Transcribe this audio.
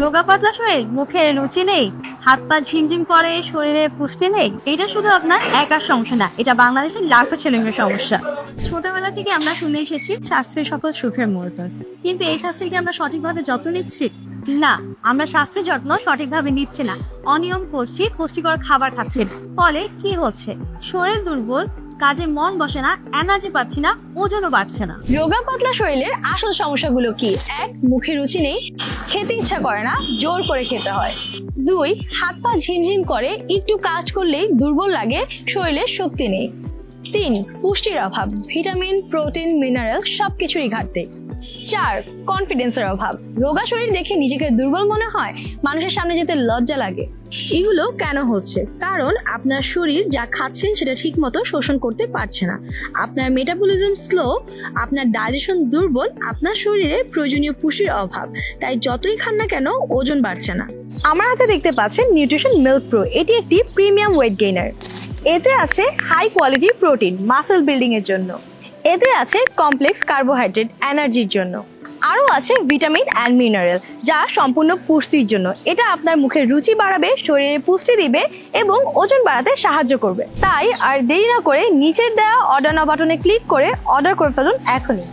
রোগা পাতলা শরীর, মুখে রুচি নেই, হাত পা ঝিমঝিম করে, শরীরে পুষ্টি নেই, এটা শুধু আপনার একার সমস্যা না, এটা বাংলাদেশের লাখো ছেলে মেয়ের সমস্যা। ছোটবেলা থেকে আমরা শুনে এসেছি স্বাস্থ্যের সকল সুখের মুহূর্ত। কিন্তু এই স্বাস্থ্যের কি আমরা সঠিকভাবে যত্ন নিচ্ছি? না, আমরা স্বাস্থ্যের যত্ন সঠিকভাবে নিচ্ছি না। অনিয়ম করছি, পুষ্টিকর খাবার খাচ্ছি ফলে কি হচ্ছে? শরীর দুর্বল কাজে মন বসে না এনার্জি পাচ্ছি না, ওজনও বাড়ছে না। রোগা পাতলা শরীরের আসল সমস্যাগুলো কি? এক, মুখে রুচি নেই, খেতে ইচ্ছা করে না, জোর করে খেতে হয়। দুই, হাত পা ঝিমঝিম করে, একটু কাজ করলেই দুর্বল লাগে, শরীরের শক্তি নেই। তিন, পুষ্টির অভাব, ভিটামিন, প্রোটিন মিনারেল সবকিছুরই ঘাটতি। চার কনফিডেন্সের অভাব। রোগা শরীর দেখে নিজেকে দুর্বল মনে হয়, মানুষের সামনে যেতে লজ্জা লাগে। এগুলো কেন হচ্ছে? কারণ আপনার শরীর যা খাচ্ছেন সেটা ঠিক মতো শোষণ করতে পারছে না। আপনার মেটাবলিজম স্লো আপনার ডাইজেশন দুর্বল, আপনার শরীরে প্রয়োজনীয় পুষ্টির অভাব। তাই যতই খান না কেন, ওজন বাড়ছে না। আমার হাতে দেখতে পাচ্ছেন নিউট্রিশন মিল্ক প্রো এটি একটি প্রিমিয়াম ওয়েট গেইনার এতে আছে high quality protein muscle building এর জন্য। এতে আছে কমপ্লেক্স কার্বোহাইড্রেট এনার্জির জন্য। আরও আছে ভিটামিন অ্যান্ড মিনারেল যা সম্পূর্ণ পুষ্টির জন্য। এটা আপনার মুখের রুচি বাড়াবে, শরীরে পুষ্টি দিবে এবং ওজন বাড়াতে সাহায্য করবে। তাই আর দেরি না করে নিচের দেওয়া অর্ডার বাটনে ক্লিক করে অর্ডার করে ফেলুন এখনই।